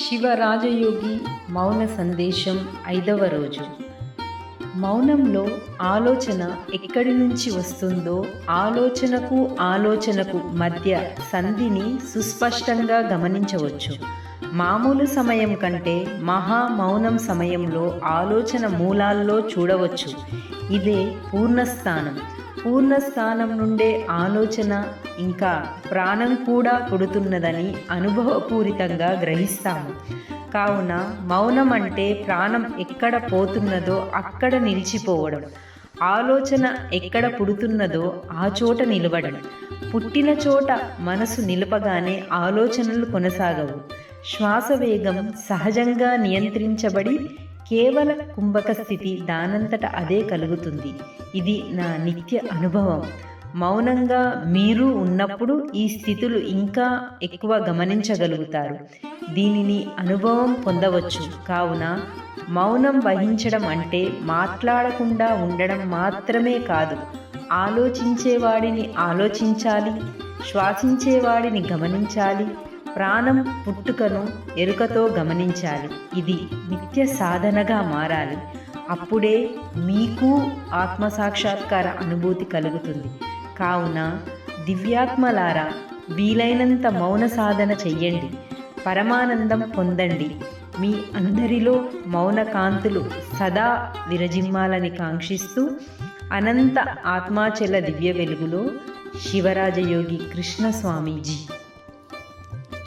శివరాజయోగి మౌన సందేశం ఐదవ రోజు. మౌనంలో ఆలోచన ఎక్కడి నుంచి వస్తుందో ఆలోచనకు ఆలోచనకు మధ్య సంధిని సుస్పష్టంగా గమనించవచ్చు. మామూలు సమయం కంటే మహా మౌనం సమయంలో ఆలోచన మూలాల్లో చూడవచ్చు. ఇదే పూర్ణస్థానం. పూర్ణస్థానం నుండే ఆలోచన ఇంకా ప్రాణం కూడా పుడుతున్నదని అనుభవపూరితంగా గ్రహిస్తాము. కావున మౌనం అంటే ప్రాణం ఎక్కడ పోతున్నదో అక్కడ నిలిచిపోవడం. ఆలోచన ఎక్కడ పుడుతున్నదో ఆ చోట నిలవడం పుట్టిన చోట మనసు నిలపగానే ఆలోచనలు కొనసాగవు. శ్వాస వేగం సహజంగా నియంత్రించబడి కేవల కుంభక స్థితి దానంతట అదే కలుగుతుంది. ఇది నా నిత్య అనుభవం. మౌనంగా మీరు ఉన్నప్పుడు ఈ స్థితులు ఇంకా ఎక్కువ గమనించగలుగుతారు. దీనిని అనుభవం పొందవచ్చు. కావున మౌనం వహించడం అంటే మాట్లాడకుండా ఉండడం మాత్రమే కాదు. ఆలోచించేవాడిని ఆలోచించాలి శ్వాసించేవాడిని గమనించాలి ప్రాణం పుట్టుకను ఎరుకతో గమనించాలి. ఇది నిత్య సాధనగా మారాలి. అప్పుడే మీకు ఆత్మసాక్షాత్కార అనుభూతి కలుగుతుంది. కావున దివ్యాత్మలారా వీలైనంత మౌన సాధన చెయ్యండి. పరమానందం పొందండి. మీ అందరిలో మౌన కాంతులు సదా విరజిమ్మాలని కాంక్షిస్తూ అనంత ఆత్మాచల దివ్య వెలుగులో శివరాజయోగి కృష్ణ స్వామీజీ